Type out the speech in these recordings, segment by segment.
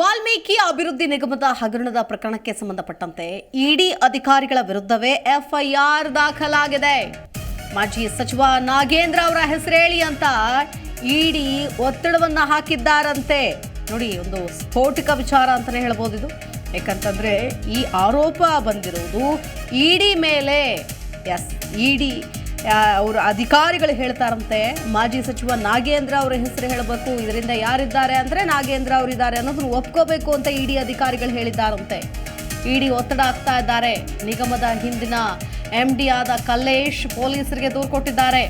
ವಾಲ್ಮೀಕಿ ಅಭಿವೃದ್ಧಿ ನಿಗಮದ ಹಗರಣದ ಪ್ರಕರಣಕ್ಕೆ ಸಂಬಂಧಪಟ್ಟಂತೆ ಇಡಿ ಅಧಿಕಾರಿಗಳ ವಿರುದ್ಧವೇ ಎಫ್ಐಆರ್ ದಾಖಲಾಗಿದೆ. ಮಾಜಿ ಸಚಿವ ನಾಗೇಂದ್ರ ಅವರ ಹೆಸರೇಳಿ ಅಂತ ಇಡಿ ಒತ್ತಡವನ್ನ ಹಾಕಿದ್ದಾರಂತೆ. ನೋಡಿ, ಒಂದು ಸ್ಫೋಟಿಕ ವಿಚಾರ ಅಂತಾನೆ ಹೇಳ್ಬೋದು ಇದು. ಯಾಕಂತಂದ್ರೆ ಈ ಆರೋಪ ಬಂದಿರುವುದು ಇಡಿ ಮೇಲೆ. ಎಸ್, ಇಡಿ ಅವರು ಅಧಿಕಾರಿಗಳು ಹೇಳ್ತಾರಂತೆ. ಮಾಜಿ ಸಚಿವ ನಾಗೇಂದ್ರ ಅವರ ಹೆಸರು ಹೇಳಬೇಕು. ಇದರಿಂದ ಯಾರಿದ್ದಾರೆ ಅಂದ್ರೆ ನಾಗೇಂದ್ರ ಅವರಿದ್ದಾರೆ ಅನ್ನೋದನ್ನು ಒಪ್ಕೋಬೇಕು ಅಂತ ಇಡಿ ಅಧಿಕಾರಿಗಳು ಹೇಳಿದ್ದಾರಂತೆ. ಇಡಿ ಒತ್ತಡ ಆಗ್ತಾ ಇದ್ದಾರೆ. ನಿಗಮದ ಹಿಂದಿನ ಎಂ ಡಿ ಆದ ಕಲ್ಲೇಶ್ ಪೊಲೀಸರಿಗೆ ದೂರು ಕೊಟ್ಟಿದ್ದಾರೆ.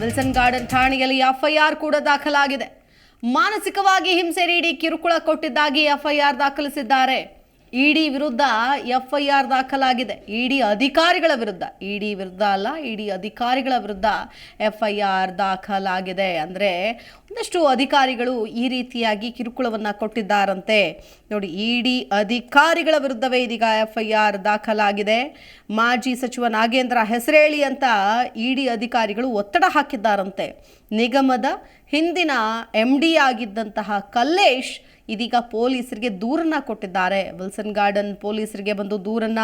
ವಿಲ್ಸನ್ ಗಾರ್ಡನ್ ಠಾಣೆಯಲ್ಲಿ ಎಫ್ಐಆರ್ ಕೂಡ ದಾಖಲಾಗಿದೆ. ಮಾನಸಿಕವಾಗಿ ಹಿಂಸೆ ನೀಡಿ ಕಿರುಕುಳ ಕೊಟ್ಟಿದ್ದಾಗಿ ಎಫ್ಐಆರ್ ದಾಖಲಿಸಿದ್ದಾರೆ. ಇಡಿ ವಿರುದ್ಧ ಎಫ್ಐಆರ್ ದಾಖಲಾಗಿದೆ. ಇಡಿ ಅಧಿಕಾರಿಗಳ ವಿರುದ್ಧ, ಇಡಿ ವಿರುದ್ಧ ಅಲ್ಲ, ಇಡಿ ಅಧಿಕಾರಿಗಳ ವಿರುದ್ಧ ಎಫ್ಐಆರ್ ದಾಖಲಾಗಿದೆ. ಅಂದರೆ ಒಂದಷ್ಟು ಅಧಿಕಾರಿಗಳು ಈ ರೀತಿಯಾಗಿ ಕಿರುಕುಳವನ್ನು ಕೊಟ್ಟಿದ್ದಾರಂತೆ. ನೋಡಿ, ಇಡಿ ಅಧಿಕಾರಿಗಳ ವಿರುದ್ಧವೇ ಇದೀಗ ಎಫ್ಐಆರ್ ದಾಖಲಾಗಿದೆ. ಮಾಜಿ ಸಚಿವ ನಾಗೇಂದ್ರ ಹೆಸರೇಳಿ ಅಂತ ಇಡಿ ಅಧಿಕಾರಿಗಳು ಒತ್ತಡ ಹಾಕಿದ್ದಾರಂತೆ. ನಿಗಮದ ಹಿಂದಿನ ಎಂ ಡಿ ಆಗಿದ್ದಂತಹ ಕಲ್ಲೇಶ್ ಇದೀಗ ಪೊಲೀಸರಿಗೆ ದೂರನ್ನ ಕೊಟ್ಟಿದ್ದಾರೆ. ವಿಲ್ಸನ್ ಗಾರ್ಡನ್ ಪೊಲೀಸರಿಗೆ ಬಂದು ದೂರನ್ನ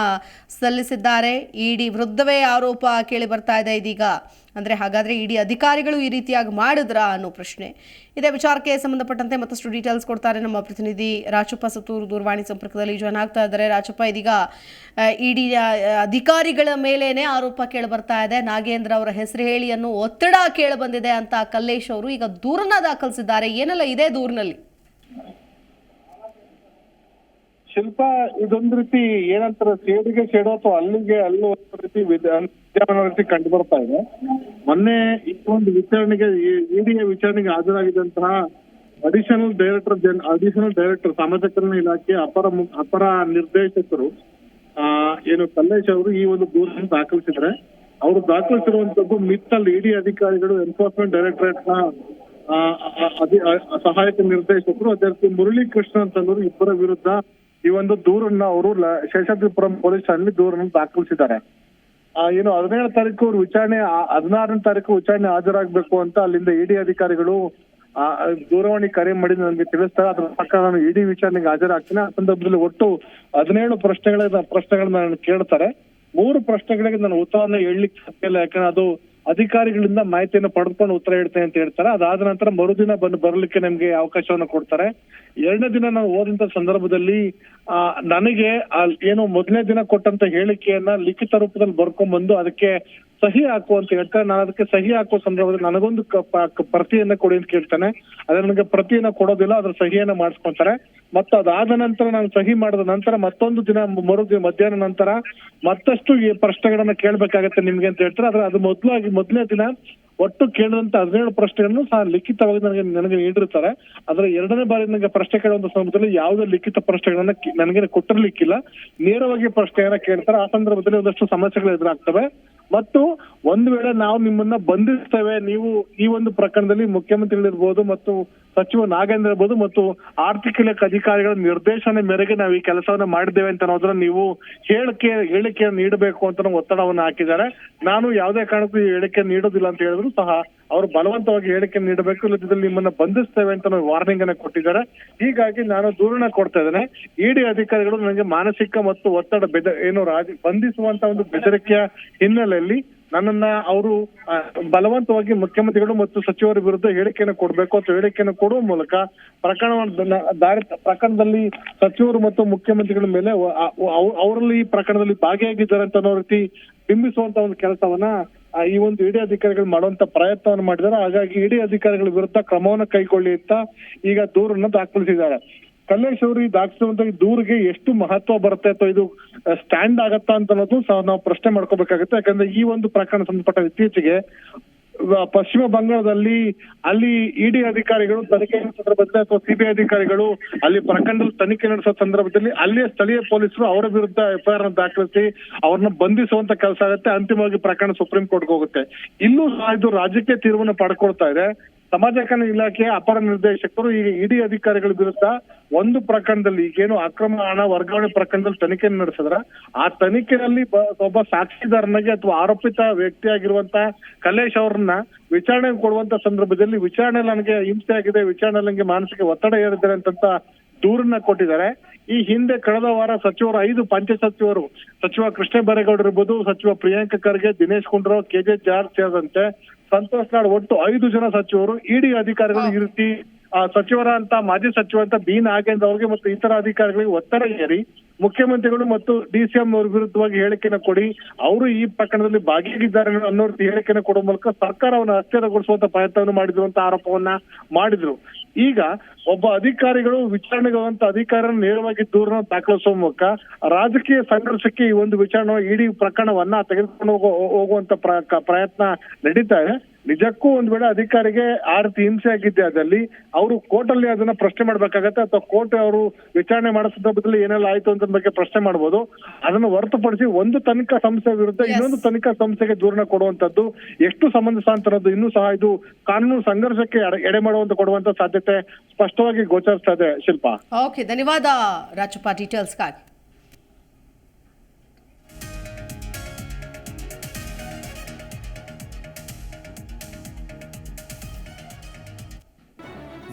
ಸಲ್ಲಿಸಿದ್ದಾರೆ. ಇಡಿ ವೃದ್ಧವೇ ಆರೋಪ ಕೇಳಿ ಬರ್ತಾ ಇದೆ ಇದೀಗ. ಅಂದ್ರೆ ಹಾಗಾದ್ರೆ ಇಡಿ ಅಧಿಕಾರಿಗಳು ಈ ರೀತಿಯಾಗಿ ಮಾಡಿದ್ರಾ ಅನ್ನೋ ಪ್ರಶ್ನೆ. ಇದೇ ವಿಚಾರಕ್ಕೆ ಸಂಬಂಧಪಟ್ಟಂತೆ ಮತ್ತಷ್ಟು ಡೀಟೇಲ್ಸ್ ಕೊಡ್ತಾರೆ ನಮ್ಮ ಪ್ರತಿನಿಧಿ ರಾಚಪ್ಪ ಸತ್ತೂರು ದೂರವಾಣಿ ಸಂಪರ್ಕದಲ್ಲಿ ಜಾಯ್ನ್ ಆಗ್ತಾ ಇದ್ದಾರೆ. ರಾಚಪ್ಪ ಇದೀಗ ಇಡಿ ಅಧಿಕಾರಿಗಳ ಮೇಲೇನೆ ಆರೋಪ ಕೇಳಿ ಬರ್ತಾ ಇದೆ. ನಾಗೇಂದ್ರ ಅವರ ಹೆಸರು ಹೇಳಿ ಒತ್ತಡ ಕೇಳಿ ಬಂದಿದೆ ಅಂತ ಕಲ್ಲೇಶ್ ಅವರು ಈಗ ದೂರನ್ನ ದಾಖಲಿಸಿದ್ದಾರೆ. ಏನೆಲ್ಲ ಇದೆ ದೂರಿನಲ್ಲಿ? ಶಿಲ್ಪ ಇದೊಂದ್ ರೀತಿ ಏನಂತಾರೆ, ಸೇಡಿಗೆ ಸೇಡೋ ಅಥವಾ ಅಲ್ಲಿಗೆ ಅಲ್ಲೂ ರೀತಿ ವಿದ್ಯಮಾನ ರೀತಿ ಕಂಡು ಬರ್ತಾ ಇದೆ. ಮೊನ್ನೆ ಈ ವಿಚಾರಣೆಗೆ ಇಡಿಯ ವಿಚಾರಣೆಗೆ ಹಾಜರಾಗಿದ್ದಂತಹ ಅಡಿಷನಲ್ ಡೈರೆಕ್ಟರ್ ಜನ್ ಅಡಿಷನಲ್ ಡೈರೆಕ್ಟರ್ ಸಮಾಜ ಕಲ್ಯಾಣ ಇಲಾಖೆ ಅಪರ ಅಪರ ನಿರ್ದೇಶಕರು, ಆ, ಏನು ಕಲ್ಲೇಶ್ ಅವರು ಈ ಒಂದು ದೂರನ್ನು ದಾಖಲಿಸಿದ್ರೆ ಅವರು ದಾಖಲಿಸಿರುವಂತದ್ದು ಮಿತ್ತಲ್ ಇಡಿ ಅಧಿಕಾರಿಗಳು ಎನ್ಫೋರ್ಸ್ಮೆಂಟ್ ಡೈರೆಕ್ಟರೇಟ್ನ ಸಹಾಯಕ ನಿರ್ದೇಶಕರು, ಅದೇ ರೀತಿ ಮುರಳಿ ಕೃಷ್ಣ ಅಂತಂದ್ರು ಇಬ್ಬರ ವಿರುದ್ಧ ಈ ಒಂದು ದೂರನ್ನ ಅವರು ಶೇಷಾದ್ರಿಪುರಂ ಪೊಲೀಸ್ ಠಾಣೆಯಲ್ಲಿ ದೂರನ್ನು ದಾಖಲಿಸಿದ್ದಾರೆ. ಏನು ಹದಿನೇಳು ತಾರೀಕು ಅವ್ರು ವಿಚಾರಣೆ ಹದಿನಾರನೇ ತಾರೀಕು ವಿಚಾರಣೆ ಹಾಜರಾಗಬೇಕು ಅಂತ ಅಲ್ಲಿಂದ ಇಡಿ ಅಧಿಕಾರಿಗಳು ದೂರವಾಣಿ ಕರೆ ಮಾಡಿ ನನಗೆ ತಿಳಿಸ್ತಾರೆ. ಅದರ ಪ್ರಕಾರ ನಾನು ಇಡಿ ವಿಚಾರಣೆಗೆ ಹಾಜರಾಗ್ತೀನಿ. ಆ ಸಂದರ್ಭದಲ್ಲಿ ಒಟ್ಟು ಹದಿನೇಳು ಪ್ರಶ್ನೆಗಳ ಪ್ರಶ್ನೆಗಳನ್ನ ನಾನು ಕೇಳ್ತಾರೆ. ಮೂರು ಪ್ರಶ್ನೆಗಳಿಗೆ ನಾನು ಉತ್ತರವನ್ನ ಹೇಳಲಿಕ್ಕೆ ಸಾಧ್ಯ ಇಲ್ಲ. ಯಾಕಂದ್ರೆ ಅದು ಅಧಿಕಾರಿಗಳಿಂದ ಮಾಹಿತಿಯನ್ನು ಪಡೆದುಕೊಂಡು ಉತ್ತರ ಹೇಳ್ತೇನೆ ಅಂತ ಹೇಳ್ತಾರೆ. ಅದಾದ ನಂತರ ಮರುದಿನ ಬಂದು ಬರಲಿಕ್ಕೆ ನಮ್ಗೆ ಅವಕಾಶವನ್ನ ಕೊಡ್ತಾರೆ. ಎರಡನೇ ದಿನ ನಾವು ಹೋದಂತ ಸಂದರ್ಭದಲ್ಲಿ, ಆ, ನನಗೆ ಏನು ಮೊದಲನೇ ದಿನ ಕೊಟ್ಟಂತ ಹೇಳಿಕೆಯನ್ನ ಲಿಖಿತ ರೂಪದಲ್ಲಿ ಬರ್ಕೊಂಡ್ ಬಂದು ಅದಕ್ಕೆ ಸಹಿ ಹಾಕು ಅಂತ ಹೇಳ್ತಾರೆ. ನಾನು ಅದಕ್ಕೆ ಸಹಿ ಹಾಕುವ ಸಂದರ್ಭದಲ್ಲಿ ನನಗೊಂದು ಪ್ರತಿಯನ್ನ ಕೊಡಿ ಅಂತ ಕೇಳ್ತಾನೆ. ಅದ್ರ ನನಗೆ ಪ್ರತಿಯನ್ನ ಕೊಡೋದಿಲ್ಲ, ಅದ್ರ ಸಹಿಯನ್ನ ಮಾಡಿಸ್ಕೊಂತಾರೆ. ಮತ್ತೆ ಅದಾದ ನಂತರ ನಾನು ಸಹಿ ಮಾಡಿದ ನಂತರ ಮತ್ತೊಂದು ದಿನ ಮರುದಿನ ಮಧ್ಯಾಹ್ನ ನಂತರ ಮತ್ತಷ್ಟು ಈ ಪ್ರಶ್ನೆಗಳನ್ನ ಕೇಳ್ಬೇಕಾಗತ್ತೆ ನಿಮ್ಗೆ ಅಂತ ಹೇಳ್ತಾರೆ. ಆದ್ರೆ ಅದು ಮೊದಲಾಗಿ, ಮೊದಲನೇ ದಿನ ಒಟ್ಟು ಕೇಳಿದಂತ ಹದಿನೇಳು ಪ್ರಶ್ನೆಗಳನ್ನು ಸಹ ಲಿಖಿತವಾಗಿ ನನಗೆ ನನಗೆ ನೀಡಿರ್ತಾರೆ. ಆದ್ರೆ ಎರಡನೇ ಬಾರಿ ನನಗೆ ಪ್ರಶ್ನೆ ಕೇಳುವಂತ ಸಂದರ್ಭದಲ್ಲಿ ಯಾವುದೇ ಲಿಖಿತ ಪ್ರಶ್ನೆಗಳನ್ನ ನನಗೆ ಕೊಟ್ಟಿರ್ಲಿಕ್ಕಿಲ್ಲ. ನೇರವಾಗಿ ಪ್ರಶ್ನೆಯನ್ನ ಕೇಳ್ತಾರೆ. ಆ ಸಂದರ್ಭದಲ್ಲಿ ಒಂದಷ್ಟು ಸಮಸ್ಯೆಗಳು ಎದುರಾಗ್ತವೆ. ಮತ್ತು ಒಂದು ವೇಳೆ ನಾವು ನಿಮ್ಮನ್ನ ಬಂಧಿಸ್ತೇವೆ, ನೀವು ಈ ಒಂದು ಪ್ರಕರಣದಲ್ಲಿ ಮುಖ್ಯಮಂತ್ರಿಗಳಿರ್ಬೋದು ಮತ್ತು ಸಚಿವ ನಾಗೇಂದ್ರ ಇರ್ಬೋದು ಮತ್ತು ಆರ್ಥಿಕ ಇಲಾಖೆ ಅಧಿಕಾರಿಗಳ ನಿರ್ದೇಶನ ಮೇರೆಗೆ ನಾವು ಈ ಕೆಲಸವನ್ನ ಮಾಡಿದ್ದೇವೆ ಅಂತ ಅನ್ನೋದನ್ನ ನೀವು ಹೇಳಿಕೆ, ಹೇಳಿಕೆಯನ್ನು ನೀಡಬೇಕು ಅಂತ ಒತ್ತಡವನ್ನು ಹಾಕಿದ್ದಾರೆ. ನಾನು ಯಾವುದೇ ಕಾರಣಕ್ಕೂ ಈ ಹೇಳಿಕೆ ನೀಡೋದಿಲ್ಲ ಅಂತ ಹೇಳಿದ್ರು ಸಹ ಅವರು ಬಲವಂತವಾಗಿ ಹೇಳಿಕೆ ನೀಡಬೇಕು, ಇಲ್ಲದಿದ್ದಲ್ಲಿ ನಿಮ್ಮನ್ನ ಬಂಧಿಸ್ತೇವೆ ಅಂತ ವಾರ್ನಿಂಗ್ ಅನ್ನ ಕೊಟ್ಟಿದ್ದಾರೆ. ಹೀಗಾಗಿ ನಾನು ದೂರಣ ಕೊಡ್ತಾ ಇದ್ದೇನೆ. ಇಡಿ ಅಧಿಕಾರಿಗಳು ನನಗೆ ಮಾನಸಿಕ ಮತ್ತು ಒತ್ತಡ ಬೆದ, ಏನು ರಾಜ, ಬಂಧಿಸುವಂತ ಒಂದು ಬೆದರಿಕೆಯ ಹಿನ್ನೆಲೆಯಲ್ಲಿ ನನ್ನನ್ನ ಅವರು ಬಲವಂತವಾಗಿ ಮುಖ್ಯಮಂತ್ರಿಗಳು ಮತ್ತು ಸಚಿವರ ವಿರುದ್ಧ ಹೇಳಿಕೆಯನ್ನು ಕೊಡಬೇಕು. ಅಂತ ಹೇಳಿಕೆಯನ್ನು ಕೊಡುವ ಮೂಲಕ ಪ್ರಕರಣವನ್ನು, ದಾರಿ, ಪ್ರಕರಣದಲ್ಲಿ ಸಚಿವರು ಮತ್ತು ಮುಖ್ಯಮಂತ್ರಿಗಳ ಮೇಲೆ ಅವ- ಅವ- ಅವರಲ್ಲಿ ಈ ಪ್ರಕರಣದಲ್ಲಿ ಭಾಗಿಯಾಗಿದ್ದಾರೆ ಅಂತ ಅನ್ನೋ ರೀತಿ ಬಿಂಬಿಸುವಂತ ಒಂದು ಕೆಲಸವನ್ನ ಈ ಒಂದು ಇಡಿ ಅಧಿಕಾರಿಗಳು ಮಾಡುವಂತ ಪ್ರಯತ್ನವನ್ನು ಮಾಡಿದ್ದಾರೆ. ಹಾಗಾಗಿ ಇಡಿ ಅಧಿಕಾರಿಗಳ ವಿರುದ್ಧ ಕ್ರಮವನ್ನು ಕೈಗೊಳ್ಳಿ ಅಂತ ಈಗ ದೂರನ್ನ ದಾಖಲಿಸಿದ್ದಾರೆ. ಕಲ್ಲೇಶ್ ಅವರು ಈ ದೂರಿಗೆ ಎಷ್ಟು ಮಹತ್ವ ಬರುತ್ತೆ ಅಥವಾ ಇದು ಸ್ಟ್ಯಾಂಡ್ ಆಗತ್ತಾ ಅಂತ ಅನ್ನೋದು ಸಹ ನಾವು ಪ್ರಶ್ನೆ ಮಾಡ್ಕೋಬೇಕಾಗುತ್ತೆ. ಯಾಕಂದ್ರೆ ಈ ಒಂದು ಪ್ರಕರಣ ಸಂಬಂಧಪಟ್ಟ ಇತ್ತೀಚೆಗೆ ಪಶ್ಚಿಮ ಬಂಗಾಳದಲ್ಲಿ ಅಲ್ಲಿ ಇಡಿ ಅಧಿಕಾರಿಗಳು ತನಿಖೆ ಸಂದರ್ಭದಲ್ಲಿ ಅಥವಾ ಸಿಬಿಐ ಅಧಿಕಾರಿಗಳು ಅಲ್ಲಿ ಪ್ರಕರಣದಲ್ಲಿ ತನಿಖೆ ನಡೆಸೋ ಸಂದರ್ಭದಲ್ಲಿ ಅಲ್ಲಿಯ ಸ್ಥಳೀಯ ಪೊಲೀಸರು ಅವರ ವಿರುದ್ಧ ಎಫ್ಐಆರ್ ದಾಖಲಿಸಿ ಅವ್ರನ್ನ ಬಂಧಿಸುವಂತ ಕೆಲಸ ಆಗುತ್ತೆ. ಅಂತಿಮವಾಗಿ ಪ್ರಕರಣ ಸುಪ್ರೀಂ ಕೋರ್ಟ್ಗೆ ಹೋಗುತ್ತೆ. ಇನ್ನೂ ಸಹ ಇದು ರಾಜಕೀಯ ತೀರ್ಮಾನ ಪಡ್ಕೊಳ್ತಾ ಇದೆ. ಸಮಾಜ ಕಲ್ಯಾಣ ಇಲಾಖೆಯ ಅಪರ ನಿರ್ದೇಶಕರು ಈಗ ಇಡಿ ಅಧಿಕಾರಿಗಳ ವಿರುದ್ಧ ಒಂದು ಪ್ರಕರಣದಲ್ಲಿ ಈಗೇನು ಅಕ್ರಮ ಹಣ ವರ್ಗಾವಣೆ ಪ್ರಕರಣದಲ್ಲಿ ತನಿಖೆ ನಡೆಸಿದ್ರ, ಆ ತನಿಖೆಯಲ್ಲಿ ಒಬ್ಬ ಸಾಕ್ಷಿದಾರನಿಗೆ ಅಥವಾ ಆರೋಪಿತ ವ್ಯಕ್ತಿಯಾಗಿರುವಂತ ಕಲೇಶ್ ಅವ್ರನ್ನ ವಿಚಾರಣೆ ಕೊಡುವಂತ ಸಂದರ್ಭದಲ್ಲಿ ವಿಚಾರಣೆ ನನಗೆ ಹಿಂಸೆ ಆಗಿದೆ, ವಿಚಾರಣೆ ನನಗೆ ಮಾನಸಿಕ ಒತ್ತಡ ಏರಿದ್ದಾರೆ ಅಂತ ದೂರನ್ನ ಕೊಟ್ಟಿದ್ದಾರೆ. ಈ ಹಿಂದೆ ಕಳೆದ ವಾರ ಸಚಿವರು, ಐದು ಪಂಚ ಸಚಿವರು ಸಚಿವ ಕೃಷ್ಣ ಬೈರೇಗೌಡ ಇರ್ಬೋದು, ಸಚಿವ Priyank Kharge, Dinesh Gundu Rao, K J George ಸೇರಿದಂತೆ ಸಂತೋಷ್ ನಾಡ್ ಒಟ್ಟು ಐದು ಜನ ಸಚಿವರು ಇಡಿ ಅಧಿಕಾರಿಗಳು ಇರಿಸಿ ಸಚಿವರ ಅಂತ ಮಾಜಿ ಸಚಿವ ಅಂತ ಬಿ ನಾಗೇಂದ್ರ ಅವರಿಗೆ ಮತ್ತು ಇತರ ಅಧಿಕಾರಿಗಳಿಗೆ ಒತ್ತಡ ಏರಿ ಮುಖ್ಯಮಂತ್ರಿಗಳು ಮತ್ತು ಡಿಸಿಎಂ ಅವ್ರ ವಿರುದ್ಧವಾಗಿ ಹೇಳಿಕೆನ ಕೊಡಿ ಅವರು ಈ ಪ್ರಕರಣದಲ್ಲಿ ಭಾಗಿಯಾಗಿದ್ದಾರೆ ಅನ್ನೋ ರೀತಿ ಹೇಳಿಕೆನ ಕೊಡುವ ಮೂಲಕ ಸರ್ಕಾರವನ್ನು ಅಸ್ಥಿರಗೊಳಿಸುವಂತ ಪ್ರಯತ್ನವನ್ನು ಮಾಡಿದ್ರು ಅಂತ ಆರೋಪವನ್ನ ಮಾಡಿದ್ರು. ಈಗ ಒಬ್ಬ ಅಧಿಕಾರಿಗಳು ವಿಚಾರಣೆಗೊಳ್ಳುವಂತ ಅಧಿಕಾರಿಯನ್ನು ನೇರವಾಗಿ ದೂರನ ದಾಖಲಿಸುವ ಮೂಲಕ ರಾಜಕೀಯ ಸಂಘರ್ಷಕ್ಕೆ ಈ ಒಂದು ವಿಚಾರಣೆ ಇಡೀ ಪ್ರಕರಣವನ್ನ ತೆಗೆದುಕೊಂಡು ಹೋಗೋ ಹೋಗುವಂತ ಪ್ರ- ಪ್ರಯತ್ನ ನಡೀತಾ ಇದೆ. ನಿಜಕ್ಕೂ ಒಂದ್ ವೇಳೆ ಅಧಿಕಾರಿಗೆ ಆ ರೀತಿ ಹಿಂಸೆ ಆಗಿದ್ದೆ ಅದಲ್ಲಿ ಅವರು ಕೋರ್ಟ್ ಅಲ್ಲಿ ಅದನ್ನ ಪ್ರಶ್ನೆ ಮಾಡ್ಬೇಕಾಗತ್ತೆ ಅಥವಾ ಕೋರ್ಟ್ ಅವರು ವಿಚಾರಣೆ ಮಾಡೋ ಸಂದರ್ಭದಲ್ಲಿ ಏನೆಲ್ಲ ಆಯ್ತು ಅಂತ ಬಗ್ಗೆ ಪ್ರಶ್ನೆ ಮಾಡ್ಬೋದು. ಅದನ್ನ ಹೊರತುಪಡಿಸಿ ಒಂದು ತನಿಖಾ ಸಂಸ್ಥೆ ವಿರುದ್ಧ ಇನ್ನೊಂದು ತನಿಖಾ ಸಂಸ್ಥೆಗೆ ದೂರನ ಕೊಡುವಂತದ್ದು ಎಷ್ಟು ಸಂಬಂಧಿಸಾಂತರದ್ದು ಇನ್ನೂ ಸಹ ಇದು ಕಾನೂನು ಸಂಘರ್ಷಕ್ಕೆ ಎಡೆ- ಎಡೆ ಮಾಡುವಂತ ಕೊಡುವಂತ ಸಾಧ್ಯತೆ ಸ್ಪಷ್ಟವಾಗಿ ಗೋಚರಿಸ್ತಾ ಇದೆ ಶಿಲ್ಪಾ. ಓಕೆ ಧನ್ಯವಾದ ರಾಜಪ್ಪ ಡೀಟೇಲ್ಸ್ಗಾಗಿ